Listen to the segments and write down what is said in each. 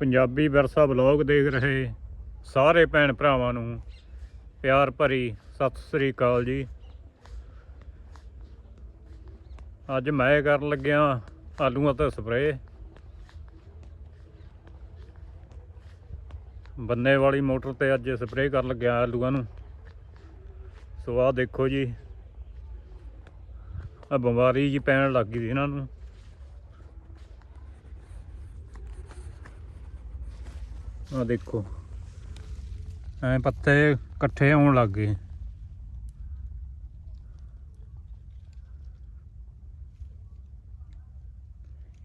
ਪੰਜਾਬੀ ਵਿਰਸਾ ਬਲੌਗ ਦੇਖ ਰਹੇ ਸਾਰੇ ਭੈਣ ਭਰਾਵਾਂ ਨੂੰ ਪਿਆਰ ਭਰੀ ਸਤਿ ਸ੍ਰੀ ਅਕਾਲ ਜੀ। ਅੱਜ ਮੈਂ ਕਰਨ ਲੱਗਿਆ ਆਲੂਆਂ ਤੇ ਸਪਰੇਅ। ਬੰਨੇ ਵਾਲੀ ਮੋਟਰ ਤੇ ਅੱਜ ਸਪਰੇਅ ਕਰਨ ਲੱਗਿਆ ਆਲੂਆਂ ਨੂੰ। ਸੋ ਆਹ ਦੇਖੋ ਜੀ। ਆ ਬਿਮਾਰੀ ਜੀ ਪੈਣ ਲੱਗ ਗਈ ਇਹਨਾਂ ਨੂੰ। ਆ ਦੇਖੋ। ਐ ਪੱਤੇ ਇਕੱਠੇ ਆਉਣ ਲੱਗ ਗਏ।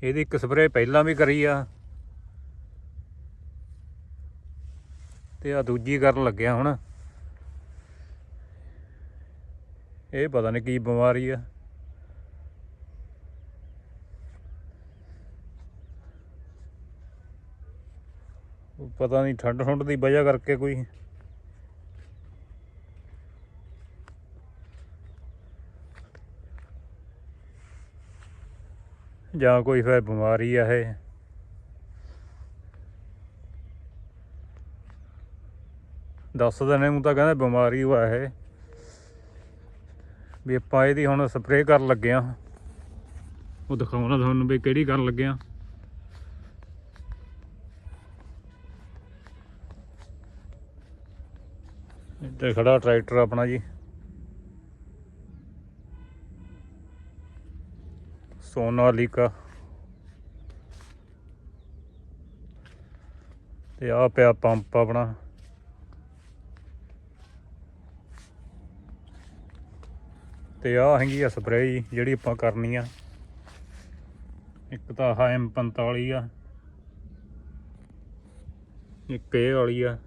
ਇਹਦੀ ਇੱਕ ਸਪਰੇਅ ਪਹਿਲਾਂ ਵੀ ਕਰੀ ਆ। ਤੇ ਆ ਦੂਜੀ ਕਰਨ ਲੱਗਿਆ ਹੁਣ। ਇਹ ਪਤਾ ਨਹੀਂ ਕੀ ਬਿਮਾਰੀ ਆ। ਪਤਾ ਨਹੀਂ ਠੰਡ ਠੰਡ ਦੀ ਵਜ੍ਹਾ ਕਰਕੇ ਕੋਈ। ਜਾਂ ਕੋਈ ਫਿਰ ਬਿਮਾਰੀ ਆ ਇਹ। ਦੱਸ ਦਿਨੇ ਨੂੰ ਤਾਂ ਕਹਿੰਦੇ ਬਿਮਾਰੀ ਉਹ ਆ ਇਹ। ਵੀ ਆਪਾਂ ਇਹਦੀ ਹੁਣ ਸਪਰੇਅ ਕਰਨ ਲੱਗੇ ਆ। ਉਹ ਦਿਖਾਉਣਾ ਤੁਹਾਨੂੰ ਵੀ ਕਿਹੜੀ ਕਰਨ ਲੱਗੇ ਆ। ਇੱਥੇ ਖੜਾ ਟਰੈਕਟਰ ਆਪਣਾ ਜੀ। ਸੋਨਾਲੀਕਾ। ਤੇ ਆ ਪਿਆ ਪੰਪ ਆਪਣਾ। ਤੇ ਆ ਹੈਗੀ ਆ ਸਪਰੇਅ ਜਿਹੜੀ ਆਪਾਂ ਕਰਨੀ ਆ। ਇੱਕ ਤਾਂ ਆਹ M45 ਆ। ਇੱਕ ਇਹ ਵਾਲੀ ਆ।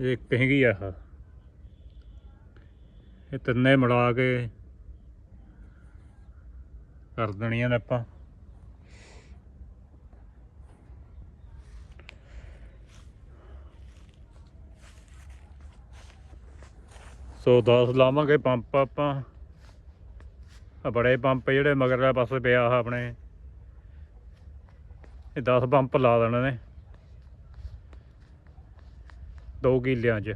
ਇਹ ਇੱਕ ਹੈਗੀ ਆ ਇਹ ਤਿੰਨੇ ਮਿਲਾ ਕੇ ਕਰ ਦੇਣੀਆਂ ਨੇ ਆਪਾਂ। ਸੋ 10 ਲਾਵਾਂਗੇ ਪੰਪ ਆਪਾਂ। ਆ ਬੜੇ ਪੰਪ ਜਿਹੜੇ ਮਗਰਲੇ ਪਾਸੇ ਪਿਆ ਆ ਆਪਣੇ। ਇਹ 10 ਪੰਪ ਲਾ ਦੇਣੇ ਨੇ। ਦੋ ਕਿੱਲਿਆਂ 'ਚ।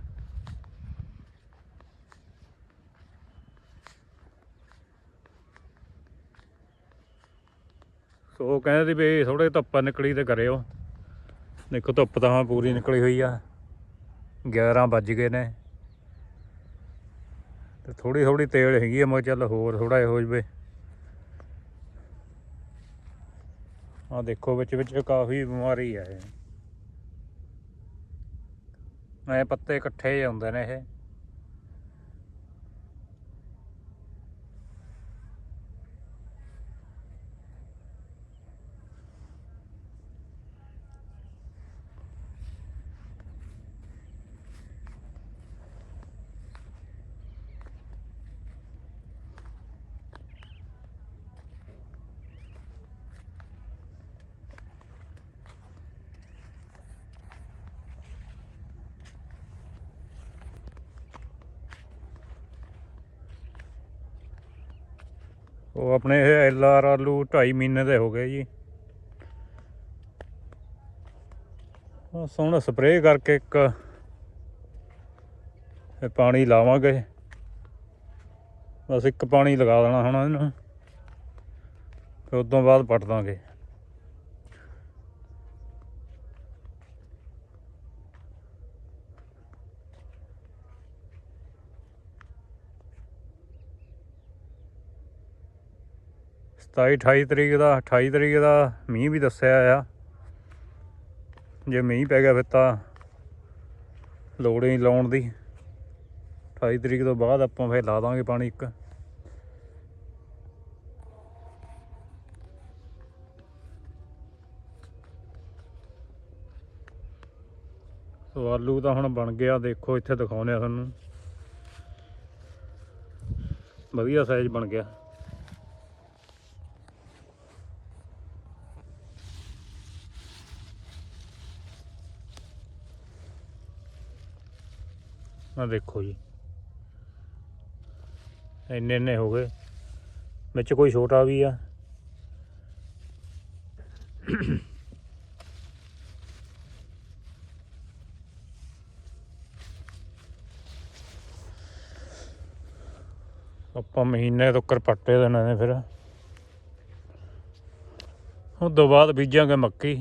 ਸੋ ਕਹਿੰਦੇ ਵੀ ਥੋੜੇ ਧੁੱਪ ਨਿਕਲੀ ਤੇ ਕਰਿਓ। ਦੇਖੋ ਧੁੱਪ ਤਾਂ ਹਾਂ ਪੂਰੀ ਨਿਕਲੀ ਹੋਈ ਆ। 11 ਵੱਜ ਗਏ ਨੇ। ਤੇ ਥੋੜੀ ਥੋੜੀ ਤੇਲ ਹੈਗੀ ਆ, ਮੈਂ ਚੱਲ ਹੋਰ ਥੋੜਾ ਹੋ ਜਵੇ। ਆ ਦੇਖੋ ਵਿੱਚ ਵਿੱਚ ਕਾਫੀ ਬਿਮਾਰੀ ਆ ਇਹ। ਐ ਪੱਤੇ ਇਕੱਠੇ ਹੀ ਆਉਂਦੇ ਨੇ ਇਹ। ਉਹ ਆਪਣੇ ਇਹ ਐਲ ਆਰ ਆਲੂ 2.5 ਮਹੀਨੇ ਦੇ ਹੋ ਗਏ ਜੀ। ਉਹ ਸੋਹਣਾ ਸਪਰੇਅ ਕਰਕੇ ਇੱਕ ਇਹ ਪਾਣੀ ਲਾਵਾਂਗੇ। ਬਸ ਇੱਕ ਪਾਣੀ ਲਗਾ ਦੇਣਾ ਹੁਣ ਇਹਨੂੰ। ਫਿਰ ਉਸ ਤੋਂ ਬਾਅਦ ਪੱਟ ਦਾਂਗੇ। ਸਤਾਈ 28 ਤਰੀਕ ਦਾ 28 ਤਰੀਕ ਦਾ ਮੀਂਹ ਵੀ ਦੱਸਿਆ ਆ। ਜੇ ਮੀਂਹ ਪੈ ਗਿਆ ਫਿਰ ਤਾਂ ਲੋੜ ਹੀ ਲਾਉਣ ਦੀ। 28 ਤਰੀਕ ਤੋਂ ਬਾਅਦ ਆਪਾਂ ਫਿਰ ਲਾ ਦਾਂਗੇ ਪਾਣੀ ਇੱਕ। ਸੋ ਆਲੂ ਤਾਂ ਹੁਣ ਬਣ ਗਿਆ, ਦੇਖੋ ਇੱਥੇ ਦਿਖਾਉਂਦੇ ਆ ਤੁਹਾਨੂੰ। ਵਧੀਆ ਸਾਈਜ਼ ਬਣ ਗਿਆ। देखो जी इन्ने इन्ने हो गए बिच कोई छोटा भी आ अपा महीने तकर पट्टे देना फिर उस बाद बीजा गए मक्की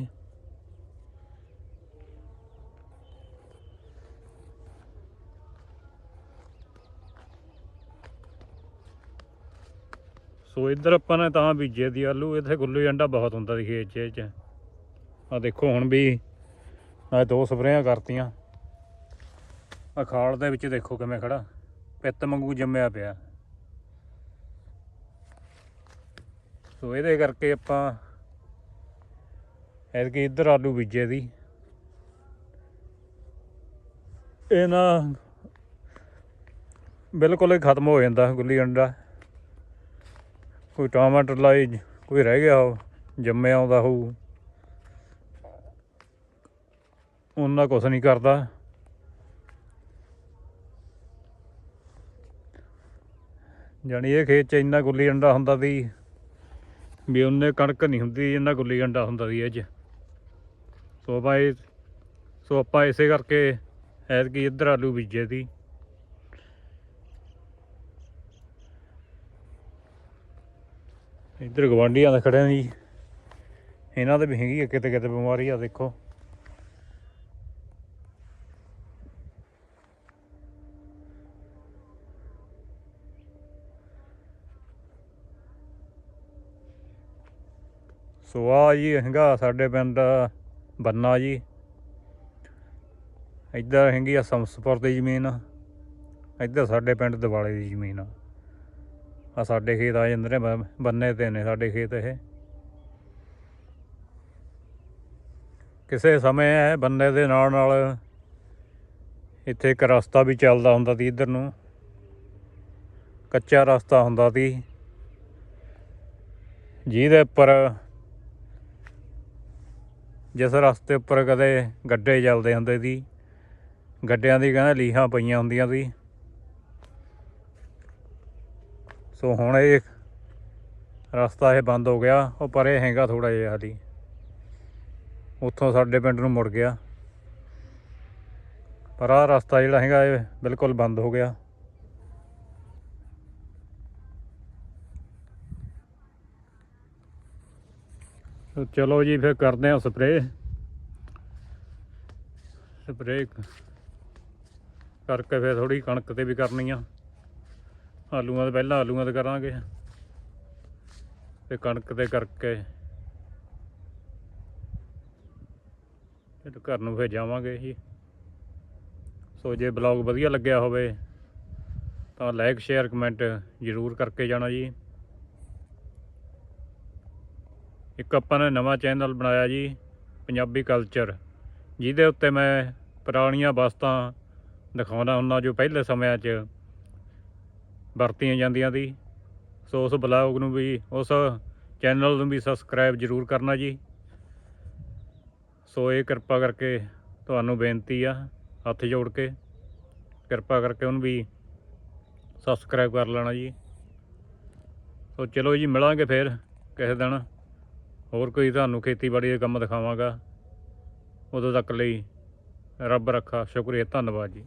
ਸੋ ਇੱਧਰ ਆਪਾਂ ਨੇ ਤਾਂ ਬੀਜੇ ਦੀ ਆਲੂ, ਇੱਥੇ ਗੁੱਲੀ ਅੰਡਾ ਬਹੁਤ ਹੁੰਦਾ ਸੀ ਖੇਤ 'ਚ, ਇਹ 'ਚ। ਆ ਦੇਖੋ ਹੁਣ ਵੀ ਮੈਂ ਦੋ ਸਪਰੇਆਂ ਕਰਤੀਆਂ। ਆ ਦੇ ਵਿੱਚ ਦੇਖੋ ਕਿਵੇਂ ਖੜਾ, ਪਿੱਤ ਵਾਂਗੂ ਜੰਮਿਆ ਪਿਆ। ਸੋ ਇਹਦੇ ਕਰਕੇ ਆਪਾਂ ਐਤਕੀ ਇੱਧਰ ਆਲੂ ਬੀਜੇ ਦੀ। ਇਹ ਨਾ ਬਿਲਕੁਲ ਹੀ ਖਤਮ ਹੋ ਜਾਂਦਾ ਗੁੱਲੀ ਅੰਡਾ। ਕੋਈ ਟਮਾਟਰ ਲਾਏ ਕੋਈ ਰਹਿ ਗਿਆ ਹੋ ਜੰਮਿਆ ਆਉਂਦਾ ਹੋਊ। ਉਹਨਾਂ ਕੁਛ ਨਹੀਂ ਕਰਦਾ। ਜਾਣੀ ਇਹ ਖੇਤ ਚ ਇੰਨਾ ਗੁੱਲੀ ਡੰਡਾ ਹੁੰਦਾ ਸੀ ਵੀ ਉਹਨੇ ਕਣਕ ਨਹੀਂ ਹੁੰਦੀ, ਇੰਨਾ ਗੁੱਲੀ ਡੰਡਾ ਹੁੰਦਾ ਸੀ ਇਹ ਚ। ਸੋ ਆਪਾਂ ਇਹ ਸੋ ਆਪਾਂ ਇਸੇ ਕਰਕੇ ਐਤਕੀ ਇੱਧਰ ਆਲੂ ਬੀਜੇ ਸੀ। ਇੱਧਰ ਗਵਾਂਢੀਆਂ ਦੇ ਖੜੇ ਜੀ ਇਹਨਾਂ ਦੇ ਵੀ ਹੈਗੀ ਆ ਕਿਤੇ ਕਿਤੇ ਬਿਮਾਰੀ ਆ, ਦੇਖੋ। ਸੋ ਆ ਜੀ, ਹੈਗਾ ਸਾਡੇ ਪਿੰਡ ਬੰਨਾ ਜੀ। ਇੱਧਰ ਹੈਗੀ ਆ ਸੰਸਪੁਰ ਦੀ ਜ਼ਮੀਨ। ਇੱਧਰ ਸਾਡੇ ਪਿੰਡ ਦਿਵਾਲੇ ਦੀ ਜ਼ਮੀਨ ਆ। ਆ ਸਾਡੇ ਖੇਤ ਆ ਜਾਂਦੇ ਨੇ, ਬ- ਬੰਨੇ ਤੇ ਨੇ ਸਾਡੇ ਖੇਤ ਇਹ। ਕਿਸੇ ਸਮੇਂ ਇਹ ਬੰਨੇ ਦੇ ਨਾਲ ਨਾਲ ਇੱਥੇ ਇੱਕ ਰਸਤਾ ਵੀ ਚੱਲਦਾ ਹੁੰਦਾ ਸੀ ਇੱਧਰ ਨੂੰ। ਕੱਚਾ ਰਸਤਾ ਹੁੰਦਾ ਸੀ। ਜਿਹਦੇ ਉੱਪਰ ਜਿਸ ਰਸਤੇ ਉੱਪਰ ਕਦੇ ਗੱਡੇ ਚੱਲਦੇ ਹੁੰਦੇ ਸੀ। ਗੱਡਿਆਂ ਦੀ ਕਹਿੰਦਾ ਲੀਹਾਂ ਪਈਆਂ ਹੁੰਦੀਆਂ ਸੀ। ਸੋ ਹੁਣ ਇਹ ਰਸਤਾ ਇਹ ਬੰਦ ਹੋ ਗਿਆ। ਉਹ ਪਰੇ ਹੈਗਾ ਥੋੜਾ ਜਿਹਾ ਹਾਲੀ ਉੱਥੋਂ ਸਾਡੇ ਪਿੰਡ ਨੂੰ ਮੁੜ ਗਿਆ। ਪਰ ਆਹ ਰਸਤਾ ਜਿਹੜਾ ਹੈਗਾ ਇਹ ਬਿਲਕੁਲ ਬੰਦ ਹੋ ਗਿਆ। ਚਲੋ ਜੀ, ਫਿਰ ਕਰਦੇ ਹਾਂ ਸਪਰੇਅ। ਸਪਰੇ ਕਰਕੇ ਫਿਰ ਥੋੜੀ ਕਣਕ ਤੇ ਵੀ ਕਰਨੀ ਆ। ਆਲੂਆਂ ਦੇ ਪਹਿਲਾਂ ਆਲੂਆਂ ਤੇ ਕਰਾਂਗੇ। ਤੇ ਕਣਕ ਤੇ ਕਰਕੇ ਤੇ ਘਰ ਨੂੰ ਫਿਰ ਜਾਵਾਂਗੇ ਜੀ ਸੋ ਜੇ ਬਲੌਗ ਵਧੀਆ ਲੱਗਿਆ ਹੋਵੇ ਤਾਂ ਲਾਈਕ ਸ਼ੇਅਰ ਕਮੈਂਟ ਜ਼ਰੂਰ ਕਰਕੇ ਜਾਣਾ ਜੀ। ਇੱਕ ਆਪਾਂ ਨੇ ਨਵਾਂ ਚੈਨਲ ਬਣਾਇਆ ਜੀ, ਪੰਜਾਬੀ ਕਲਚਰ ਜਿਹਦੇ ਉੱਤੇ ਮੈਂ ਪੁਰਾਣੀਆਂ ਵਸਤਾਂ ਦਿਖਾਉਂਦਾ ਹੁੰਦਾ ਜੋ ਪਹਿਲੇ ਸਮਿਆਂ 'ਚ ਵਰਤੀਆਂ ਜਾਂਦੀਆਂ ਸੀ। ਸੋ ਉਸ ਬਲੌਗ ਨੂੰ ਵੀ, ਉਸ ਚੈਨਲ ਨੂੰ ਵੀ ਸਬਸਕ੍ਰਾਈਬ ਜ਼ਰੂਰ ਕਰਨਾ ਜੀ। ਸੋ ਇਹ ਕਿਰਪਾ ਕਰਕੇ ਤੁਹਾਨੂੰ ਬੇਨਤੀ ਆ ਹੱਥ ਜੋੜ ਕੇ। ਕਿਰਪਾ ਕਰਕੇ ਉਹਨੂੰ ਵੀ ਸਬਸਕ੍ਰਾਈਬ ਕਰ ਲੈਣਾ ਜੀ। ਸੋ ਚਲੋ ਜੀ, ਮਿਲਾਂਗੇ ਫਿਰ ਕਿਸੇ ਦਿਨ। ਹੋਰ ਕੋਈ ਤੁਹਾਨੂੰ ਖੇਤੀਬਾੜੀ ਦੇ ਕੰਮ ਦਿਖਾਵਾਂਗਾ। ਉਦੋਂ ਤੱਕ ਲਈ ਰੱਬ ਰੱਖਾ, ਸ਼ੁਕਰੀਆ, ਧੰਨਵਾਦ ਜੀ।